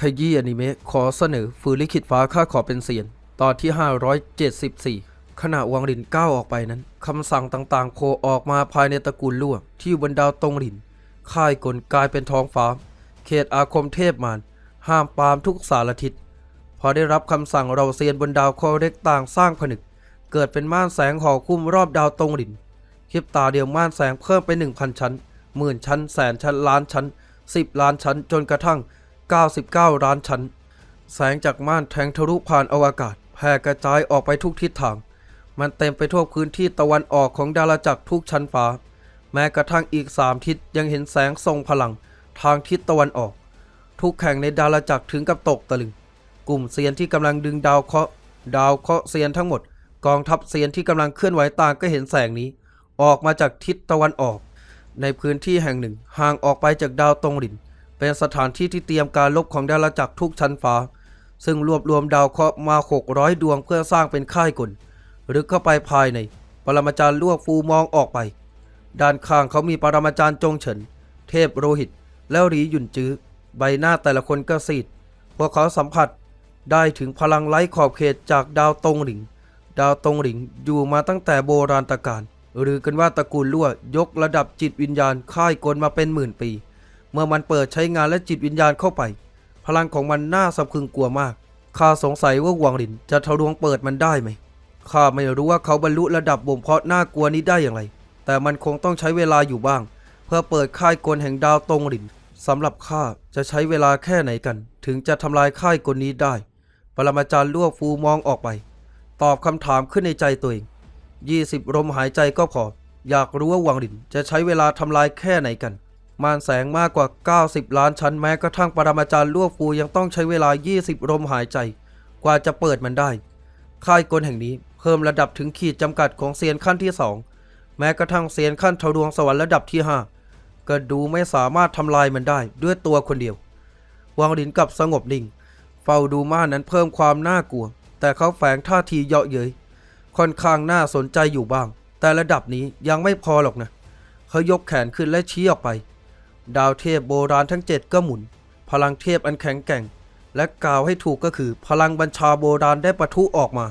ขยี้อนิเมะขอเสนอฝืนลิขิตฟ้าข้าขอเป็นเสียน ตอนที่ 574 ขณะวังรินก้าวออกไปนั้นคำสั่งต่างๆโผล่ออกมาภายในตระกูลล่วงที่อยู่บนดาวตรงริน ค่ายกลกลายเป็นท้องฟ้า เขตอาคมเทพมารห้ามปามทุกสารทิศพอได้รับคำสั่งเราเซียนบนดาวคอเร็กต่างสร้างผนึก เกิดเป็นม่านแสงห่อคุ้มรอบดาวตรงรินคลิปตาเดียวม่านแสงเพิ่มไป 1,000 ชั้นหมื่นชั้นแสนชั้นล้านชั้น 10 ล้านชั้นจนกระทั่ง 99ล้านชั้น แสงจากม่านแทงทะลุผ่านอวกาศ แผ่กระจายออกไปทุกทิศทาง มันเต็มไปทั่วพื้นที่ตะวันออกของดาราจักรทุกชั้นฟ้า แม้กระทั่งอีกสามทิศยังเห็นแสงทรงพลัง ทางทิศตะวันออก ทุกแข่งในดาราจักรถึงกับตกตะลึง กลุ่มเซียนที่กำลังดึงดาวเคราะห์ดาวเคราะห์เซียนทั้งหมด กองทัพเซียนที่กำลังเคลื่อนไหวต่างก็เห็นแสงนี้ ออกมาจากทิศตะวันออก ในพื้นที่แห่งหนึ่งห่างออกไปจากดาวตรงริน เป็นสถานที่ที่เตรียมการลบของดาราจักรทุกชั้นฟ้า ซึ่งรวบรวมดาวเคราะห์มา 600 ดวงเพื่อสร้างเป็นค่ายกลหรือเข้าไปภายใน ปรมาจารย์ลวกฟูมองออกไป ด้านข้างเขามีปรมาจารย์จงเฉิน เทพโรหิต แล้วหรีหยุนจื้อ ใบหน้าแต่ละคนก็ซีด พวกเขาสัมผัสได้ถึงพลังไร้ขอบเขตจากดาวตรงหลิง ดาวตรงหลิงอยู่มาตั้งแต่โบราณตะการหรือกันว่าตระกูลลั่วยกระดับจิตวิญญาณค่ายกลมาเป็นหมื่นปี มื่อมันเปิดใช้งานและจิตวิญญาณเข้าไป พลังของมันน่าสะพรึงกลัวมาก ข้าสงสัยว่าหวังหลินจะทะลวงเปิดมันได้ไหม ข้าไม่รู้ว่าเขาบรรลุระดับบ่มเพาะน่ากลัวนี้ได้อย่างไร แต่มันคงต้องใช้เวลาอยู่บ้าง เพื่อเปิดค่ายกลแห่งดาวตรงหลินสำหรับข้าจะใช้เวลาแค่ไหนกัน ถึงจะทำลายค่ายกลนี้ได้ ปรมาจารย์ลวกฟูมองออกไป ตอบคำถามขึ้นในใจตัวเอง20ลมหายใจก็พอ อยากรู้ว่าหวังหลินจะใช้เวลาทำลายแค่ไหนกัน มานแสงมากกว่า 90 ล้านชั้นแม้กระทั่งปรมาจารย์ลวกฟูยังต้องใช้เวลา 20ลมหายใจ กว่าจะเปิดมันได้ ค่ายกลแห่งนี้เพิ่มระดับถึงขีดจำกัดของเซียนขั้นที่ 2 แม้กระทั่งเซียนขั้นทะลวงสวรรค์ระดับที่ 5 ก็ดูไม่สามารถทำลายมันได้ด้วยตัวคนเดียววางหลินกลับสงบนิ่ง เฝ้าดูม่านนั้นเพิ่มความน่ากลัว แต่เขาแฝงท่าทีเยาะเย้ยค่อนข้างน่าสนใจอยู่บ้าง แต่ระดับนี้ยังไม่พอหรอกนะ เขายกแขนขึ้นและชี้ออกไป ดาวเทพโบราณทั้งเจ็ดก็หมุน พลังเทพอันแข็งแกร่ง และกล่าวให้ถูกก็คือพลังบัญชาโบราณได้ปะทุออกมา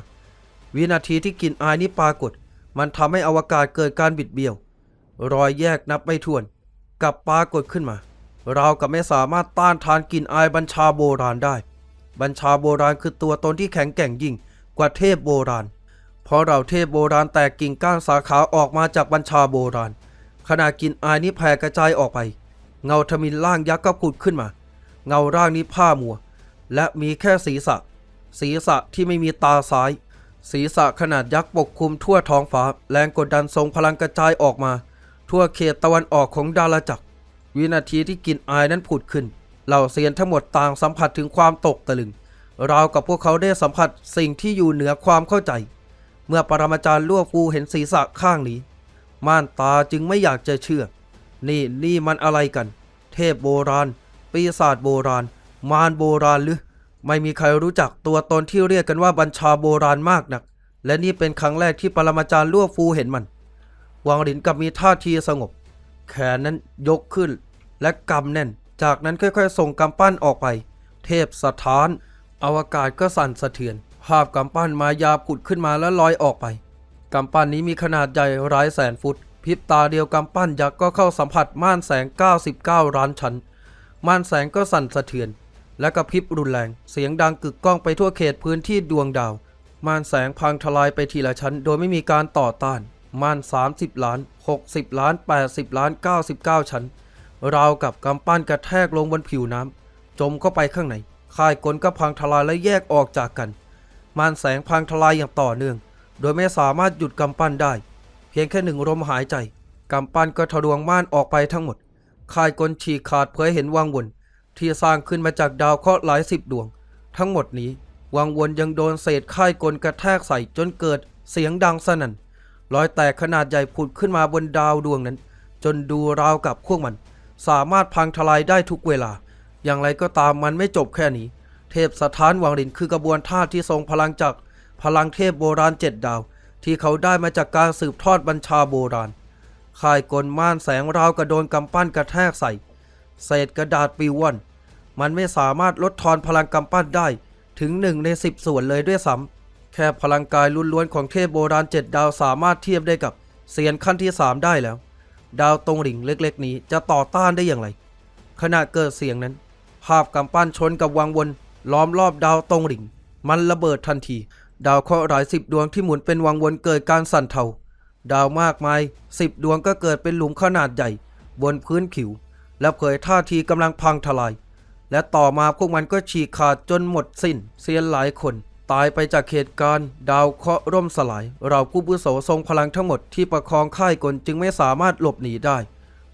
วินาทีที่กลิ่นอายนี้ปรากฏ มันทำให้อวกาศเกิดการบิดเบี้ยว รอยแยกนับไม่ถ้วนกับปรากฏขึ้นมา เรากับไม่สามารถต้านทานกลิ่นอายบัญชาโบราณได้ บัญชาโบราณคือตัวตนที่แข็งแกร่งยิ่งกว่าเทพโบราณเพราะเราเทพโบราณแตกกิ่งก้านสาขาออกมาจากบัญชาโบราณขณะกลิ่นอายนี้แผ่กระจายออกไป เงาทมินร่างยักษ์ก็ผุดขึ้นมา เงาร่างนี้ผ้ามัว และมีแค่ศีรษะ ศีรษะที่ไม่มีตาซ้าย ศีรษะขนาดยักษ์ปกคลุมทั่วท้องฟ้า แรงกดดันทรงพลังกระจายออกมา ทั่วเขตตะวันออกของดาราจักร วินาทีที่กลิ่นอายนั้นผุดขึ้น เหล่าเซียนทั้งหมดต่างสัมผัสถึงความตกตะลึงราวกับพวกเขาได้สัมผัสสิ่งที่อยู่เหนือความเข้าใจ เมื่อปรมาจารย์ลั่วฟูเห็นศีรษะข้างนี้ ม่านตาจึงไม่อยากจะเชื่อ นี่นี่มันอะไรกัน เทพโบราณ ปีศาจโบราณ มารโบราณหรือ ไม่มีใครรู้จักตัวตนที่เรียกกันว่าบัญชาโบราณมากนัก และนี่เป็นครั้งแรกที่ปรมาจารย์ลั่วฟูเห็นมันวางหลินกับมีท่าทีสงบ แขนนั้นยกขึ้น และกำแน่น จากนั้นค่อยๆ ส่งกำปั้นออกไป เทพสถาน อวกาศก็สั่นสะเทือน ภาพกำปั้นมายาผุดขึ้นมาแล้วลอยออกไปกำปั้นนี้มีขนาดใหญ่หลายแสนฟุต พริบตาเดียวกำปั้นยักษ์ก็เข้าสัมผัสม่านแสง 99 ล้านชั้น ม่านแสงก็สั่นสะเทือน และกระพริบรุนแรง เสียงดังกึกก้องไปทั่วเขตพื้นที่ดวงดาว ม่านแสงพังทลายไปทีละชั้น โดยไม่มีการต่อต้าน ม่าน 30 ล้าน 60 ล้าน 80 ล้าน 99 ชั้น ราวกับกำปั้นกระแทกลงบนผิวน้ำจมเข้าไปข้างในค่ายกลก็พังทลายและแยกออกจากกัน ม่านแสงพังทลายอย่างต่อเนื่อง โดยไม่สามารถหยุดกำปั้นได้ พียงแค่หนึ่งลมหายใจกำปั้นก็ทะลวงม่านออกไปทั้งหมดค่ายกลฉีกขาดเผยเห็นวังวน ที่สร้างขึ้นมาจากดาวเคราะห์หลายสิบดวง ทั้งหมดนี้ วังวนยังโดนเศษค่ายกลกระแทกใส่จนเกิดเสียงดังสนั่นรอยแตกขนาดใหญ่ผุดขึ้นมาบนดาวดวงนั้น จนดูราวกับพวกมัน สามารถพังทลายได้ทุกเวลา อย่างไรก็ตามมันไม่จบแค่นี้ เทพสถานวังรินคือกระบวนท่าที่ทรงพลังจากพลังเทพโบราณเจ็ดดาว ที่เขาได้มาจากการสืบทอดบัญชาโบราณค่ายกลม่านแสงราวกระโดนกำปั้นกระแทกใส่ เศษกระดาษปิวว่อนมันไม่สามารถลดทอนพลังกำปั้นได้ถึงหนึ่งในสิบส่วนเลยด้วยซ้ำแค่พลังกายล้วนๆของเทพโบราณเจ็ดดาวสามารถเทียบได้กับเซียนขั้นที่สามได้แล้ว ดาวตรงหลิงเล็กๆ นี้จะต่อต้านได้อย่างไร ขณะเกิดเสียงนั้น ภาพกำปั้นชนกับวังวนล้อมรอบดาวตรงหลิง มันระเบิดทันที ดาวเคราะห์หลายสิบดวงที่หมุนเป็นวังวนเกิดการสั่นเทา ดาวมากมายสิบดวงก็เกิดเป็นหลุมขนาดใหญ่ บนพื้นผิว และเผยท่าทีกำลังพังทลาย และต่อมาพวกมันก็ฉีกขาดจนหมดสิ้น เสียหลายคน ตายไปจากเหตุการณ์ ดาวเคราะห์ร่มสลาย เราผู้บุโสทรงพลังทั้งหมดที่ประคองค่ายกลจึงไม่สามารถหลบหนีได้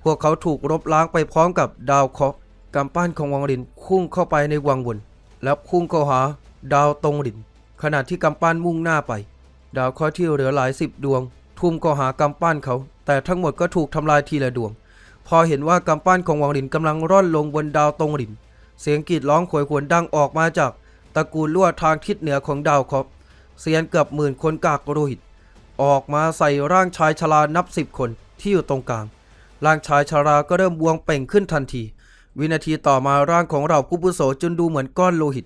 พวกเขาถูกรบล้างไปพร้อมกับดาวเคราะห์กำปั้นของวังรินพุ่งเข้าไปในวังวน แล้วพุ่งเข้าหา ดาวตรงหลิน ขณะที่กำปั้นมุ่งหน้าไป ดาวเคราะห์ที่เหลือหลายสิบดวง ทุ่มเข้าหากำปั้นเขา แต่ทั้งหมดก็ถูกทำลายทีละดวง พอเห็นว่ากำปั้นของวังหลินกำลังร่อนลงบนดาวตรงหลินเสียงกรีดร้องโหยหวนดังออกมาจากตระกูลลวดทางทิศเหนือของดาวเคราะห์เสียนเกือบหมื่นคนกากโรหิต ออกมาใส่ร่างชายชรานับสิบคนที่อยู่ตรงกลาง ร่างชายชราก็เริ่มบวงเป่งขึ้นทันที วินาทีต่อมาร่างของเรากุบุโสจนดูเหมือนก้อนโลหิต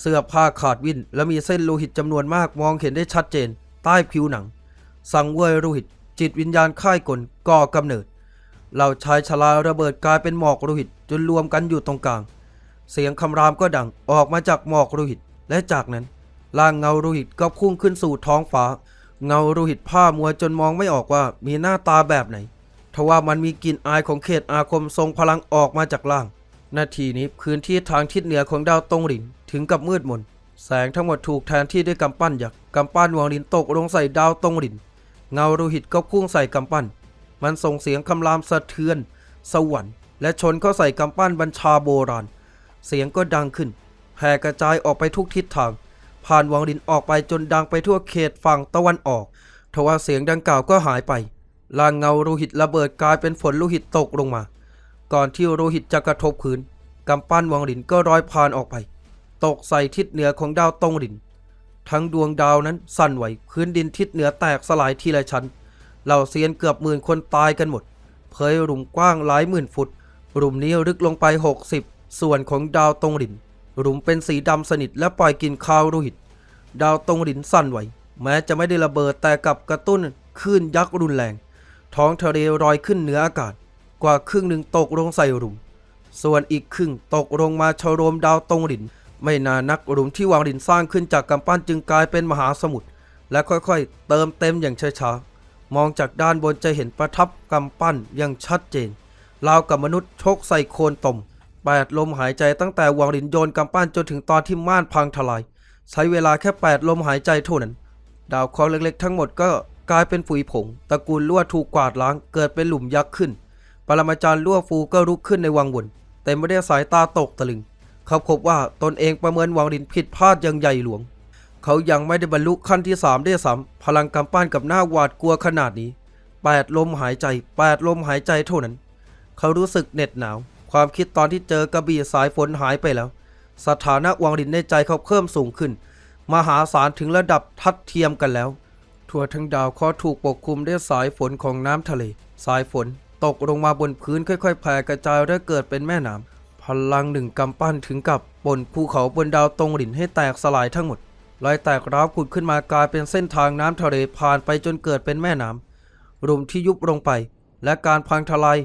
เสื้อผ้าขาดวินและมีเส้นโลหิตจำนวนมากมองเห็นได้ชัดเจน ใต้ผิวหนัง สังเวยโลหิต จิตวิญญาณค่ายกลก่อกำเนิดเหล่าชายชราระเบิดกลายเป็นหมอกโลหิตจนรวมกันอยู่ตรงกลาง เสียงคำรามก็ดังออกมาจากหมอกโลหิต และจากนั้นร่างเงาโลหิตก็พุ่งขึ้นสู่ท้องฟ้า เงาโลหิตผ้ามัวจนมองไม่ออกว่ามีหน้าตาแบบไหนทว่ามันมีกลิ่นอายของเขตอาคมทรงพลังออกมาจากล่าง นาทีนี้พื้นที่ทางทิศเหนือของดาวตงหลิน ถึงกับมืดมน แสงทั้งหมดถูกแทนที่ด้วยกำปั้นยักษ์กำปั้นวางลินตกลงใส่ดาวตรงหลิน เงาโลหิตก็พุ่งใส่กำปั้น มันส่งเสียงคำรามสะเทือน สวรรค์และชนเข้าใส่กำปั้นบัญชาโบราณ เสียงก็ดังขึ้นแผ่กระจายออกไปทุกทิศทาง ผ่านวังลินออกไปจนดังไปทั่วเขตฝั่งตะวันออกทว่าเสียงดังกล่าวก็หายไปลางเงาโลหิตระเบิดกลายเป็นฝนโลหิตตกลงมา ก่อนที่โลหิตจะกระทบพื้นกำปั้นวังลินก็ลอยผ่านออกไป ตกใส่ทิศเหนือของดาวตงหลิน ทั้งดวงดาวนั้นสั่นไหวพื้นดินทิศเหนือแตกสลายทีละชั้น เหล่าเซียนเกือบหมื่นคนตายกันหมด เผยหลุมกว้างหลายหมื่นฟุตหลุมนี้ลึกลงไป 60 ส่วนของดาวตงหลินหลุมเป็นสีดำสนิทและปล่อยกลินคาวโลหิต ดาวตรงหลินสั่นไหว แม้จะไม่ได้ระเบิดแต่กับกระตุ้นคลื่นยักษ์รุนแรง ท้องทะเลลอยขึ้นเหนืออากาศ กว่าครึ่งหนึ่งตกลงใส่หลุม ส่วนอีกครึ่งตกลงมาชโรมดาวตรงหลิน ไม่นานนักหลุมที่วางหลินสร้างขึ้นจากกำปั้นจึงกลายเป็นมหาสมุทรและค่อยๆ เติมเต็มอย่างช้าๆมองจากด้านบนจะเห็นประทับกำปั้นอย่างชัดเจนราวกับมนุษย์ชกใส่โคนตมแปดลมหายใจตั้งแต่วางหลินโยนกำปั้นจนถึงตอนที่ม่านพังทลาย ใช้เวลาแค่แปดลมหายใจเท่านั้น ดาวเคราะห์เล็กๆ ทั้งหมดก็กลายเป็นฝุ่ยผงตระกูลลั่วถูกกวาดล้างเกิดเป็นหลุมยักษ์ขึ้น ปรมาจารย์ลั่วฟูก็ลุกขึ้นในวังวนแต่ไม่ได้สายตาตกตะลึง เขาพบว่าตนเองประเมินวางดินผิดพลาดอย่างใหญ่หลวง เขายังไม่ได้บรรลุขั้นที่สามได้ซ้ำพลังกำปั้นกับหน้าหวาดกลัวขนาดนี้แปดลมหายใจแปดลมหายใจเท่านั้น เขารู้สึกเหน็ดหนาว ความคิดตอนที่เจอกระบี่สายฝนหายไปแล้ว สถานะวางดินในใจเขาเพิ่มสูงขึ้น มหาศาลถึงระดับทัดเทียมกันแล้ว ทั่วทั้งดาวเคราะห์ถูกปกคลุมด้วยสายฝนของน้ำทะเล สายฝนตกลงมาบนพื้นค่อยๆแผ่กระจายและเกิดเป็นแม่น้ำ พลังหนึ่งกำปั้นถึงกับปนภูเขาบนดาวตรงหลินให้แตกสลายทั้งหมดรอยแตกร้าวขุดขึ้นมากลายเป็นเส้นทางน้ำทะเลผ่านไปจนเกิดเป็นแม่น้ำหลุมที่ยุบลงไป และการพังทลาย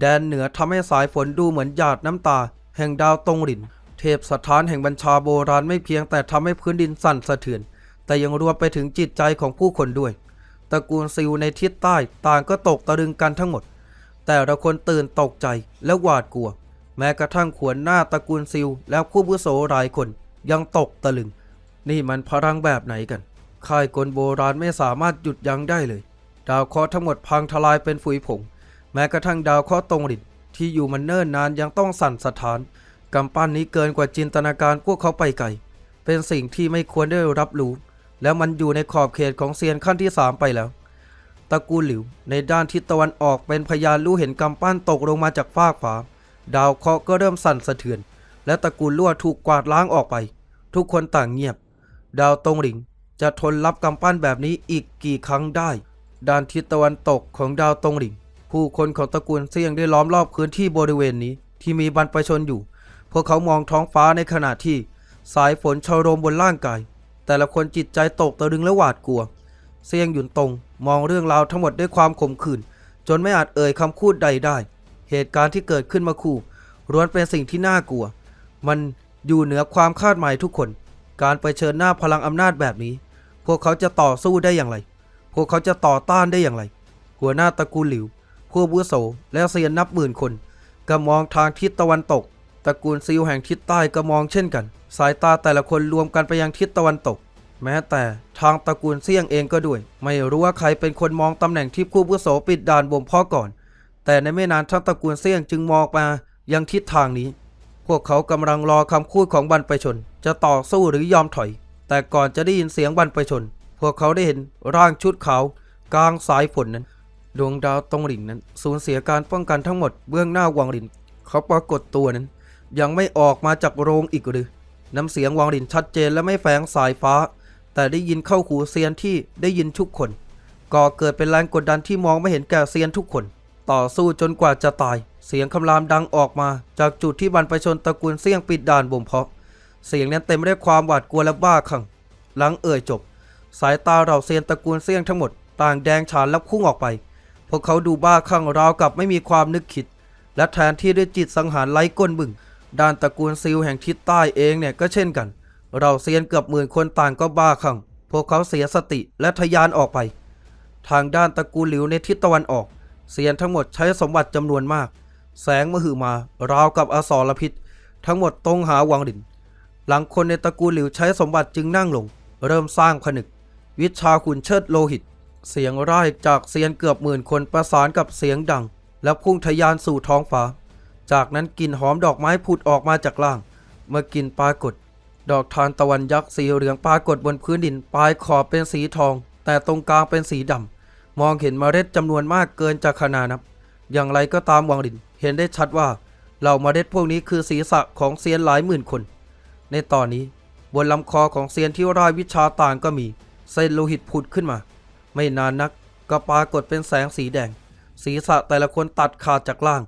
แดนเหนือทำให้สายฝนดูเหมือนหยาดน้ำตา แห่งดาวตรงหลิน เทพสถานแห่งบัญชาโบราณไม่เพียงแต่ทำให้พื้นดินสั่นสะเทือน แต่ยังรวมไปถึงจิตใจของผู้คนด้วย ตระกูลซิลในทิศใต้ต่างก็ตกตะลึงกันทั้งหมด แต่ละคนตื่นตกใจและหวาดกลัว แม้กระทั่งขวนหน้าตระกูลซิล และผู้บุโสหลายคนยังตกตะลึง นี่มันพลังแบบไหนกัน ค่ายกลโบราณไม่สามารถหยุดยั้งได้เลย ดาวเคราะห์ทั้งหมดพังทลายเป็นฝุ่ยผง แม้กระทั่งดาวเคราะห์ตรงหลินที่อยู่มันเนิ่นนานยังต้องสั่นสะท้านกำปั้นนี้เกินกว่าจินตนาการพวกเขาไปไกล เป็นสิ่งที่ไม่ควรได้รับรู้ แล้วมันอยู่ในขอบเขตของเซียนขั้นที่สามไปแล้ว ตระกูลหลิวในด้านทิศตะวันออกเป็นพยานรู้เห็นกำปั้นตกลงมาจากฟากฟ้า ดาวเคราะห์ก็เริ่มสั่นสะเทือน และตระกูลลั่วถูกกวาดล้างออกไป ทุกคนต่างเงียบ ดาวตรงหลิงจะทนรับกำปั้นแบบนี้อีกกี่ครั้งได้ ด้านทิศตะวันตกของดาวตรงหลิง ผู้คนของตระกูลเซียงได้ล้อมรอบพื้นที่บริเวณนี้ที่มีบรรพชนอยู่ พวกเขามองท้องฟ้าในขณะที่ สายฝนชโรมบนร่างกาย แต่ละคนจิตใจตกตะลึงและหวาดกลัว เซียงหยุนตรงมองเรื่องราวทั้งหมดด้วยความขมขื่นจนไม่อาจเอ่ยคำพูดใดได้ เหตุการณ์ที่เกิดขึ้นมาคู่ล้วนเป็นสิ่งที่น่ากลัว มันอยู่เหนือความคาดหมายทุกคน การไปเชิญหน้าพลังอำนาจแบบนี้ พวกเขาจะต่อสู้ได้อย่างไร พวกเขาจะต่อต้านได้อย่างไร หัวหน้าตระกูลหลิว ผู้อาวุโสและเซียนนับหมื่นคนก็มองทางทิศตะวันตก ตระกูลซิลแห่งทิศใต้ก็มองเช่นกัน สายตาแต่ละคนรวมกันไปยังทิศตะวันตก แม้แต่ทางตระกูลเซี่ยงเองก็ด้วย ไม่รู้ว่าใครเป็นคนมองตำแหน่งที่ผู้อาวุโสปิดด่านบ่มพาะก่อน แต่ในไม่นานทั้งตระกูลเซี่ยงจึงมองมายังทิศทางนี้ พวกเขากำลังรอคำพูดของบรรพชน จะต่อสู้หรือยอมถอย แต่ก่อนจะได้ยินเสียงบรรพชน พวกเขาได้เห็นร่างชุดขาวกลางสายฝนนั้น ดวงดาวตรงหลินนั้น สูญเสียการป้องกันทั้งหมดเบื้องหน้าวังหลิน เขาปรากฏตัวนั้น ยังไม่ออกมาจากโรงอีกหรือน้ำเสียงวังหลินชัดเจนและไม่แฝงสายฟ้า แต่ได้ยินเข้าหูเซียนที่ได้ยินทุกคนก่อเกิดเป็นแรงกดดันที่มองไม่เห็นแก่เซียนทุกคน ต่อสู้จนกว่าจะตาย เสียงคำรามดังออกมา จากจุดที่บรรพชนตระกูลเสี่ยงปิดด่านบ่มเพาะ เสียงนั้นเต็มไปด้วยความหวาดกลัวและบ้าคลั่งหลังเอ่ยจบ สายตาเราเซียนตระกูลเสี่ยงทั้งหมด ต่างแดงฉานและพุ่งออกไป พวกเขาดูบ้าคลั่งราวกับไม่มีความนึกคิด และแทนที่ด้วยจิตสังหารไร้ก้นบึงด้านตระกูลซิลแห่งทิศใต้เองเนี่ยก็เช่นกัน เราเซียนเกือบหมื่นคนต่างก็บ้าคลั่งพวกเขาเสียสติและทะยานออกไป ทางด้านตระกูลหลิวในทิศตะวันออก เซียนทั้งหมดใช้สมบัติจำนวนมาก แสงมหึมาราวกับอสรพิษ ทั้งหมดตรงหาวังดิน หลังคนในตระกูลหลิวใช้สมบัติจึงนั่งลง เริ่มสร้างผนึก วิชาขุนเชิดโลหิต เสียงร่ายจากเซียนเกือบหมื่นคนประสานกับเสียงดัง และพุ่งทะยานสู่ท้องฟ้า จากนั้นกลิ่นหอมดอกไม้ผุดออกมาจากล่าง เมื่อกลิ่นปรากฏ ดอกทานตะวันยักษ์สีเหลืองปรากฏบนพื้นดินปลายขอบเป็นสีทอง แต่ตรงกลางเป็นสีดำ มองเห็นเมล็ดจำนวนมากเกินจากขนานับ อย่างไรก็ตามวังดินเห็นได้ชัดว่าเหล่าเมล็ดพวกนี้คือศีรษะของเซียนหลายหมื่นคน ในตอนนี้บนลำคอของเซียนที่ร่ายวิชาต่างก็มีเส้นโลหิตผุดขึ้นมา ไม่นานนักก็ปรากฏเป็นแสงสีแดง ศีรษะแต่ละคนตัดขาดจากล่าง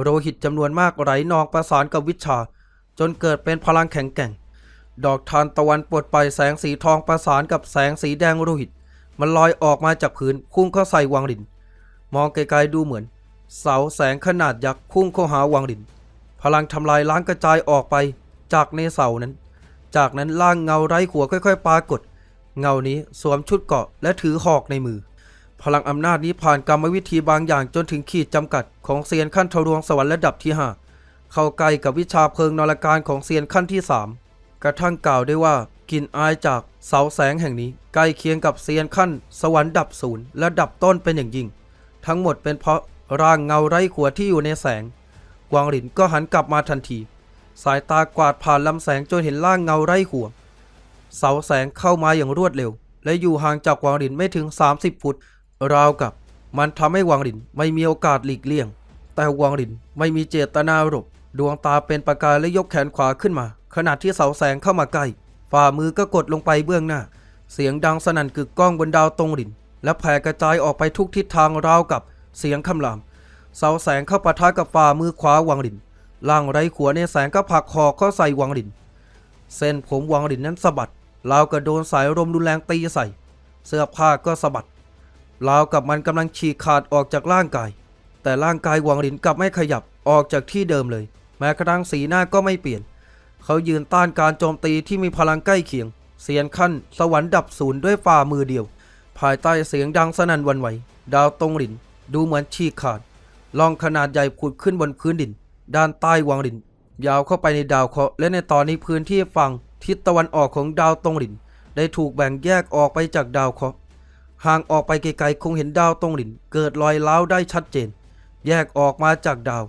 โลหิตจำนวนมากไหลนองประสานกับวิชา จนเกิดเป็นพลังแข็งแกร่ง ดอกทานตะวันปลดไปแสงสีทองประสานกับแสงสีแดงโลหิต มันลอยออกมาจากพื้นพุ่งเข้าใส่วังดิน มองไกลๆดูเหมือน เสาแสงขนาดยักษ์พุ่งเข้าหาวังดิน พลังทำลายล้างกระจายออกไปจากในเสานั้น จากนั้นร่างเงาไร้หัวค่อย ๆ ปรากฏ เงานี้สวมชุดเกาะและถือหอกในมือ พลังอำนาจนี้ผ่านกรรมวิธีบางอย่างจนถึงขีดจำกัดของเซียนขั้นทะลวงสวรรค์ระดับที่5เข้าใกล้กับวิชาเพลิงนรการของเซียนขั้นที่3กระทั่งกล่าวได้ว่า กลิ่นอายจากเสาแสงแห่งนี้ ใกล้เคียงกับเซียนขั้น สวรรค์ดับศูนย์และดับต้นเป็นอย่างยิ่ง ทั้งหมดเป็นเพราะร่างเงาไร้ขัวที่อยู่ในแสง กวางหลินก็หันกลับมาทันที สายตากวาดผ่านลำแสงจนเห็นร่างเงาไร้หัว เสาแสงเข้ามาอย่างรวดเร็ว และอยู่ห่างจากกวางหลินไม่ถึง 30 ฟุต ราวกับ มันทำให้กวางหลินไม่มีโอกาสหลีกเลี่ยง แต่กวางหลินไม่มีเจตนาหลบดวงตาเป็นประกายและยกแขนขวาขึ้นมา ขณะที่เสาแสงเข้ามาใกล้ ฝ่ามือก็กดลงไปเบื้องหน้า เสียงดังสนั่นกึกก้องบนดาวตรงหลิน และแผ่กระจายออกไปทุกทิศทางราวกับเสียงคำราม เสาแสงเข้าปะทะกับฝ่ามือขวาวังหลินล่างไร้ขัวในแสงก็ผักคอเข้าใส่วังหลิน เส้นผมวังหลินนั้นสะบัดราวกับโดนสายลมรุนแรงตีใส่ เสื้อผ้าก็สะบัดราวกับมันกำลังฉีกขาดออกจากร่างกาย แต่ร่างกายวังหลินกลับไม่ขยับออกจากที่เดิมเลย แม้กระทั่งสีหน้าก็ไม่เปลี่ยน เขายืนต้านการโจมตีที่มีพลังใกล้เคียง เสียนขั้นสวรรค์ดับศูนย์ด้วยฝ่ามือเดียว ภายใต้เสียงดังสนั่นวันไหว ดาวตรงหลิน ดูเหมือนฉีกขาดล่องขนาดใหญ่ผุดขึ้นบนพื้นดิน ด้านใต้วังหลิน ยาวเข้าไปในดาวเคราะห์และในตอนนี้พื้นที่ฝั่งทิศตะวันออกของดาวตรงหลิน ได้ถูกแบ่งแยกออกไปจากดาวเคราะห์ห่างออกไปไกลๆคงเห็นดาวตรงหลิน เกิดรอยร้าวได้ชัดเจน แยกออกมาจากดาว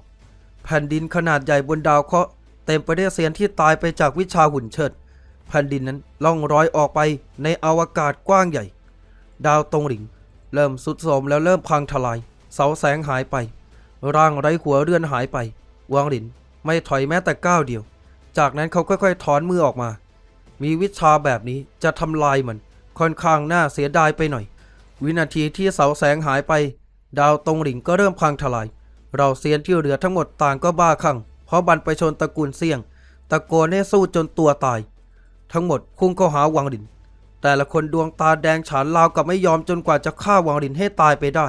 แผ่นดินขนาดใหญ่บนดาวเคราะห์ เต็มไปด้วยเสียนที่ตายไปจากวิชาหุ่นเชิดแผ่นดินนั้นล่องรอยออกไปในอวกาศกว้างใหญ่ ดาวตรงหลิง เริ่มสุดโทมแล้วเริ่มพังทลาย เสาแสงหายไป ร่างไร้หัวเรือนหายไป วางหลินไม่ถอยแม้แต่ก้าวเดียว จากนั้นเขาค่อยๆถอนมือออกมา มีวิชาแบบนี้จะทำลายมัน ค่อนข้างน่าเสียดายไปหน่อย วินาทีที่เสาแสงหายไป ดาวตรงหลิงก็เริ่มพังทลาย เราเซียนที่เหลือทั้งหมดต่างก็บ้าคลั่ง ราะบันไปชนตระกูลเสี่ยง ตะโกนให้สู้จนตัวตาย ทั้งหมดพุ่งเข้าหาวังหลิน แต่ละคนดวงตาแดงฉานราวกับไม่ยอมจนกว่าจะฆ่าวังหลินให้ตายไปได้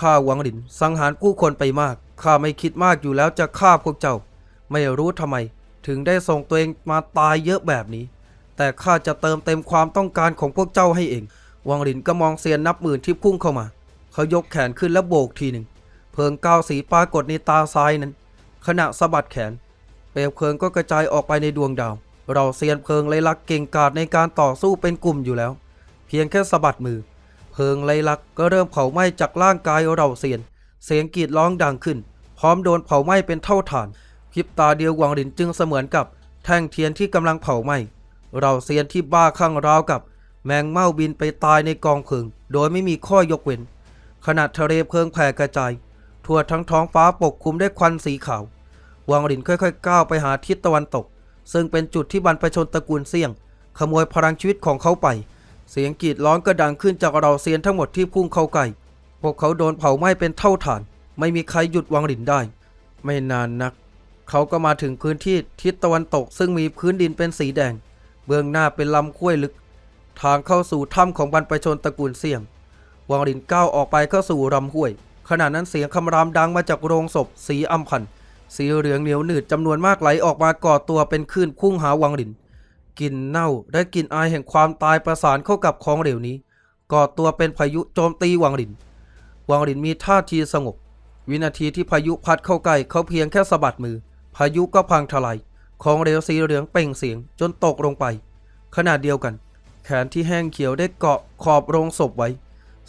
ข้าวังหลินสังหารผู้คนไปมากข้าไม่คิดมากอยู่แล้วจะฆ่าพวกเจ้า ไม่รู้ทำไม ถึงได้ส่งตัวเองมาตายเยอะแบบนี้ แต่ข้าจะเติมเต็มความต้องการของพวกเจ้าให้เอง วังหลินก็มองเซียนนับหมื่นที่พุ่งเข้ามา เขายกแขนขึ้นและโบกทีหนึ่ง เพลิงก้าวสีปรากฏในตาซ้ายนั้น ขณะสะบัดแขน เปลวเพลิงก็กระจายออกไปในดวงดาว เราเซียนเพลิงไลลักเก่งกาจในการต่อสู้เป็นกลุ่มอยู่แล้ว เพียงแค่สะบัดมือ เพลิงไลลักก็เริ่มเผาไหม้จากร่างกายเราเซียน เสียงกรีดร้องดังขึ้น พร้อมโดนเผาไหม้เป็นเท่าฐานพริบตาเดียวหวังหลินจึงเสมือนกับ แท่งเทียนที่กำลังเผาไหม้เราเซียนที่บ้าคลั่งราวกับ แมงเม่าบินไปตายในกองเพลิง โดยไม่มีข้อยกเว้นขณะทะเลเพลิงแผ่กระจาย ทั่วทั้งท้องฟ้าปกคลุมด้วยควันสีขาว วังหลินค่อยๆ ก้าวไปหาทิศตะวันตก ซึ่งเป็นจุดที่บรรพชนตระกูลเสี่ยง ขโมยพลังชีวิตของเขาไป เสียงกรีดร้องก็ดังขึ้นจากเราเซียนทั้งหมดที่พุ่งเข้าใกล้พวกเขาโดนเผาไหม้เป็นเท่าฐาน ไม่มีใครหยุดวังหลินได้ ไม่นานนัก เขาก็มาถึงพื้นที่ทิศตะวันตก ซึ่งมีพื้นดินเป็นสีแดง เบื้องหน้าเป็นลำห้วยลึก ทางเข้าสู่ถ้ำของบรรพชนตระกูลเสี่ยง วังหลินก้าวออกไปเข้าสู่ลำห้วย ขณะนั้นเสียงคำรามดังมาจากโรงศพสีอัมพันสีเหลืองเหนียวหนืดจำนวนมากไหลออกมาก่อตัวเป็นคลื่นพุ่งหาวังหลินกลิ่นเน่าและกลิ่นอายแห่งความตายประสานเข้ากับของเหลวนี้ ก่อตัวเป็นพายุโจมตีวังหลิน วังหลินมีท่าทีสงบ วินาทีที่พายุพัดเข้าใกล้เขาเพียงแค่สะบัดมือ พายุก็พังทลายของเหลวสีเหลืองเป่งเสียงจนตกลงไป ขณะเดียวกัน แขนที่แห้งเขียวได้เกาะขอบโรงศพไว้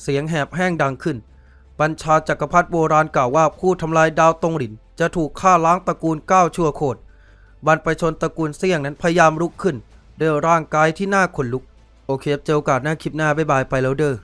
เสียงแหบแห้งดังขึ้น บัญชาจักรพรรดิโบราณกล่าวว่าผู้ทำลายดาวตงหลิน จะถูกฆ่าล้างตระกูลก้าวชั่วโคตรบรรพชนตระกูลเสี่ยงนั้นพยายามลุกขึ้นด้วยร่างกายที่น่าขนลุก โอเคเจอโอกาสหน้าคลิปหน้าบ๊ายบายไปแล้วเด้อ